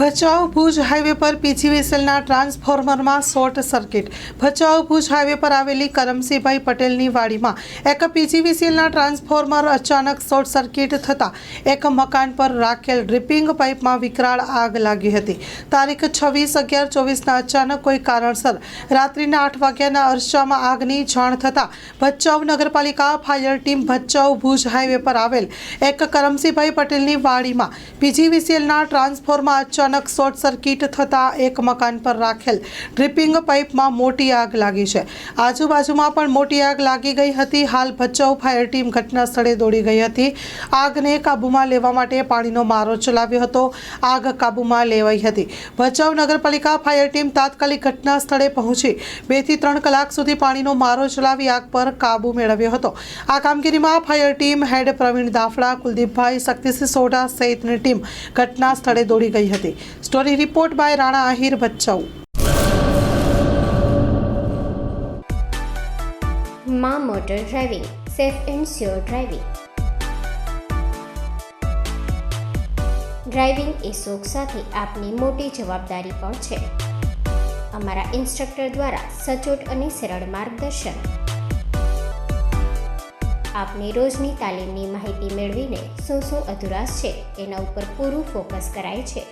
Bhachau Bhuj highway પર પીજીવીસીએલના ટ્રાન્સફોર્મરમાં short circuit. Bhachau Bhuj highway પર આવેલી કરમસીભાઈ પટેલની વાડીમાં એક પીજીવીસીએલના ટ્રાન્સફોર્મર અચાનક શોર્ટ સર્કિટ થતાં એક મકાન પર રાખેલ ડ્રિપિંગ પાઇપમાં વિકરાળ આગ લાગી હતી. તારીખ છવ્વીસ અગિયાર ચોવીસના અચાનક કોઈ કારણસર રાત્રિના આઠ વાગ્યાના અરસામાં આગની જાણ થતાં ભચાઉ નગરપાલિકા fire team Bhachau Bhuj highway પર આવેલ એક કરમસીભાઈ પટેલની વાડીમાં પીજીવીસીએલના ટ્રાન્સફોર્મર અચાનક શોર્ટ સર્કિટ થતાં એક મકાન પર રાખેલ ડ્રિપિંગ પાઇપમાં મોટી આગ લાગી છે. આજુબાજુમાં પણ મોટી આગ લાગી ગઈ હતી. હાલ ભચાઉ ફાયર ટીમ ઘટના સ્થળે દોડી ગઈ હતી. આગને કાબૂમાં લેવા માટે પાણીનો મારો ચલાવ્યો હતો. આગ કાબૂમાં લેવાઈ હતી. ભચાઉ નગરપાલિકા ફાયર ટીમ તાત્કાલિક ઘટના સ્થળે પહોંચી. બેથી ત્રણ કલાક સુધી પાણીનો મારો ચલાવી આગ પર કાબૂ મેળવ્યો હતો. આ કામગીરીમાં fire team head Pravin Dafda, Kuldeepbhai, Shaktisinh Sodha સહિતની ટીમ ઘટના સ્થળે દોડી ગઈ હતી. Story report by Rana Ahir Bhachau મા motor driving safe and sure driving driving એ શોખ સાથે આપની મોટી જવાબદારી પણ છે. અમારા ઇન્સ્ટ્રક્ટર દ્વારા સચોટ અને સરળ માર્ગદર્શન. આપની રોજની તાલીમની માહિતી મેળવીને શું શું અધુરાશ છે, એના ઉપર પૂરું ફોકસ કરાય છે.